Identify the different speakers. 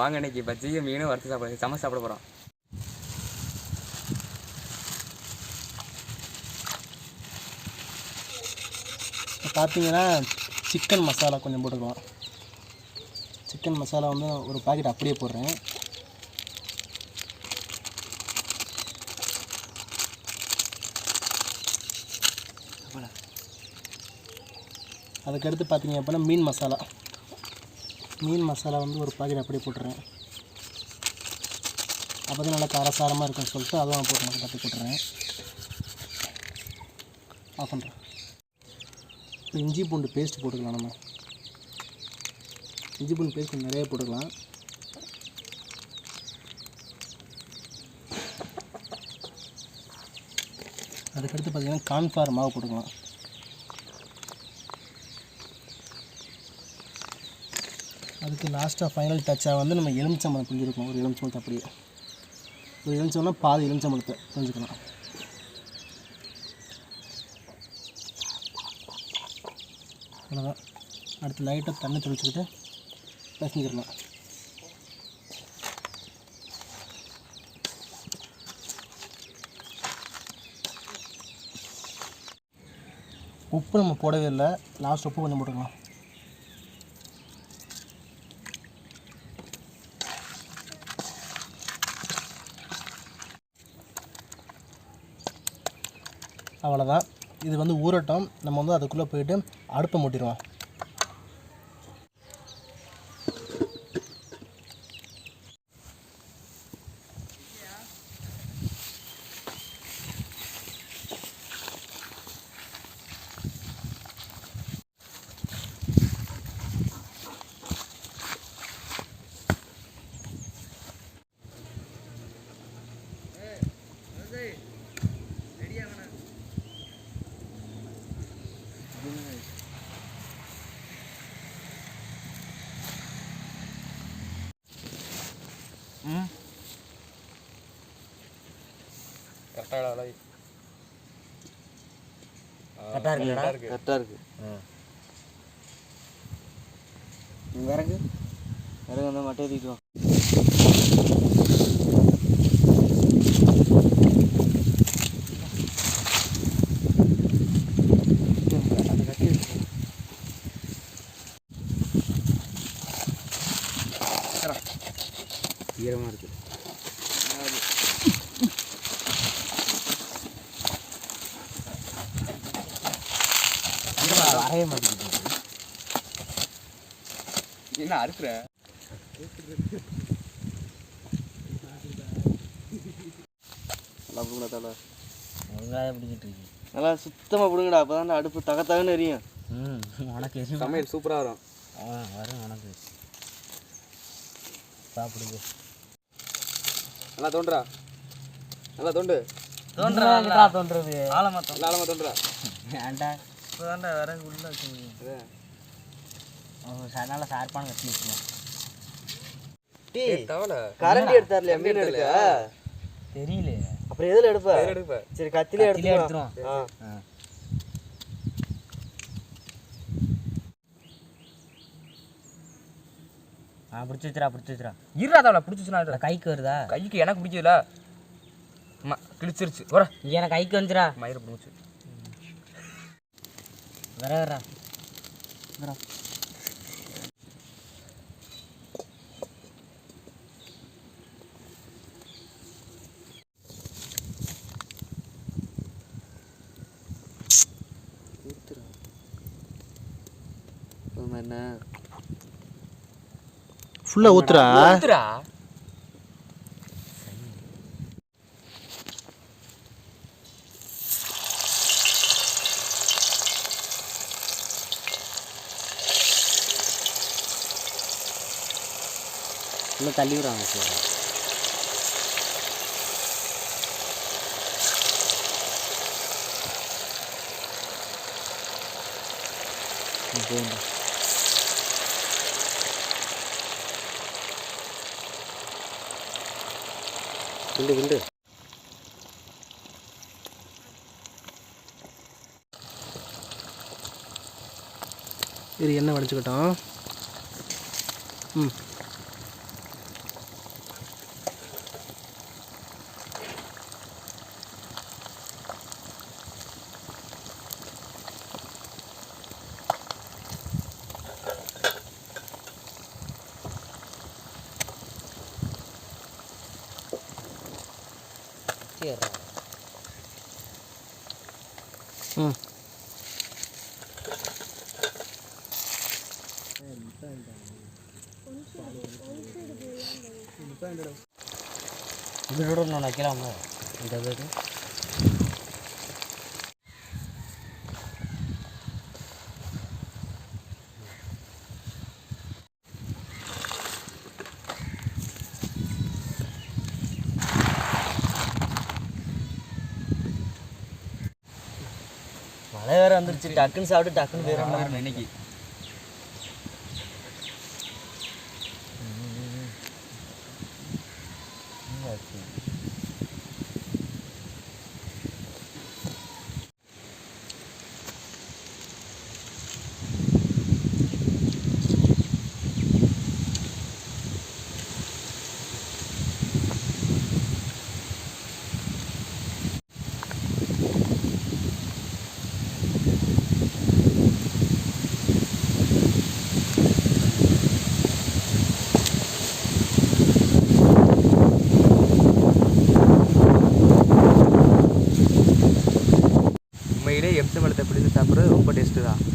Speaker 1: வாங்க இன்னைக்கு பஜ்ஜியும் மீனும் வறுத்து சாப்பிட செம சாப்பிட போகிறோம்
Speaker 2: இப்போ பார்த்தீங்கன்னா சிக்கன் மசாலா கொஞ்சம் போட்டுக்கலாம். சிக்கன் மசாலா வந்து ஒரு பாக்கெட் அப்படியே போடுறேன். அதுக்கடுத்து பார்த்தீங்க அப்படின்னா மீன் மசாலா மீன் மசாலா வந்து ஒரு பாக்கெட் அப்படியே போட்டுறேன். அப்போ தான் நல்லா காரசாரமாக இருக்குன்னு சொல்லிட்டு அதுவும் போட்டு தட்டி போட்டுறேன். ஆஃப் பண்ணுறேன் இப்போ இஞ்சி பூண்டு பேஸ்ட் போட்டுக்கலாம் நம்ம. இஞ்சி பூண்டு பேஸ்ட் கொஞ்சம் நிறைய போட்டுக்கலாம். அதுக்கடுத்து பார்த்தீங்கன்னா கான்ஃபார் மாவு போட்டுக்கலாம். அதுக்கு லாஸ்ட்டாக ஃபைனல் டச்சாக வந்து நம்ம எலுமிச்சம்பழம் புரிஞ்சிருக்கோம் ஒரு எலுமிச்சம்பழத்தை அப்படியே. ஒரு எலுமிச்சம்னா பாதி எலுமிச்சம்பழத்தை புரிஞ்சுக்கலாம் அவ்வளோதான் அடுத்து லைட்டாக தண்ணி தெளிச்சுக்கிட்டு பசங்கிடலாம் உப்பு நம்ம போடவே இல்லை. லாஸ்ட் உப்பு கொஞ்சம் போட்டுக்கலாம். அவ்வளோதான் இது வந்து ஊறட்டும். நம்ம வந்து அதுக்குள்ளே போயிட்டு அடுப்பை மூட்டிடுவோம்.
Speaker 1: கரெக்டாக
Speaker 3: கரெக்டாக இருக்குல்லடா
Speaker 1: இருக்கு
Speaker 3: கரெக்டாக இருக்கு விறகு விறகு வந்து மட்டும் ஏற்றிக்குவோம் வரைய மாட்டேங்குது
Speaker 1: என்ன அறுக்குற?
Speaker 3: நல்லா பிடுங்கடா தலை.
Speaker 4: வெங்காயம் பிடிக்கிட்டு இருக்கு.
Speaker 3: நல்லா சுத்தமாக பிடுங்கடா அப்போ தான் அடுப்பு தக தகன்னு எரியும்.
Speaker 4: ம் உனக்கு
Speaker 1: சமையல் சூப்பராக வரும்.
Speaker 4: ஆ வரும் உனக்கு. சாப்பிடுங்க.
Speaker 1: நல்லா தோன்றா நல்லா தோண்டு.
Speaker 4: தோன்றா தோன்றது
Speaker 3: ஆழமா
Speaker 1: நல்லா ஆழமாக தோன்றா
Speaker 4: ஏன்டா?
Speaker 3: இப்போ தான்டா விறகு உள்ள வைக்க முடியும்.
Speaker 1: அதான்.
Speaker 4: நல்லா ஷார்ப்பான கட்டி வச்சுக்கணும்
Speaker 3: டீ கரண்டி எடுத்தார்லையா மீன் எடுக்க?
Speaker 4: தெரியல
Speaker 3: அப்புறம் எதில் எடுப்ப?
Speaker 1: வேற எடுப்ப?
Speaker 3: சரி கத்திலே
Speaker 4: கத்திலே
Speaker 3: எடுத்துருவோம். ஆ.
Speaker 4: ஆ. பிடிச்சி வச்சுரா பிடிச்சி வச்சுரா.
Speaker 1: இருடா தவளை பிடிச்சிச்சுனா
Speaker 4: கைக்கு வருதா?
Speaker 1: கைக்கு எனக்கு பிடிக்கல. அம்மா கிழிச்சிருச்சு. வர.
Speaker 4: எனக்கு கைக்கு வந்துடா
Speaker 1: மயிரை பிடிச்சி.
Speaker 4: வர வரா.
Speaker 3: என்ன
Speaker 2: ஃபுல்லாக ஊற்றுறா
Speaker 1: ஊத்துடா
Speaker 4: இன்னும் தள்ளி விடுறாங்க சார். போதும்.
Speaker 3: கிண்டு கிண்டு.
Speaker 2: இது என்ன வடிச்சுக்கிட்டோம். ம்.
Speaker 4: ഇതിലൂടെ ഒന്ന് ഉണക്കിയാൽ അമ്മ എന്താ
Speaker 3: மழை வேற வந்துருச்சு. டக்குன்னு சாப்பிட்டு டக்குன்னு போயிடும்
Speaker 1: இன்னைக்கு. ಎಷ್ಟು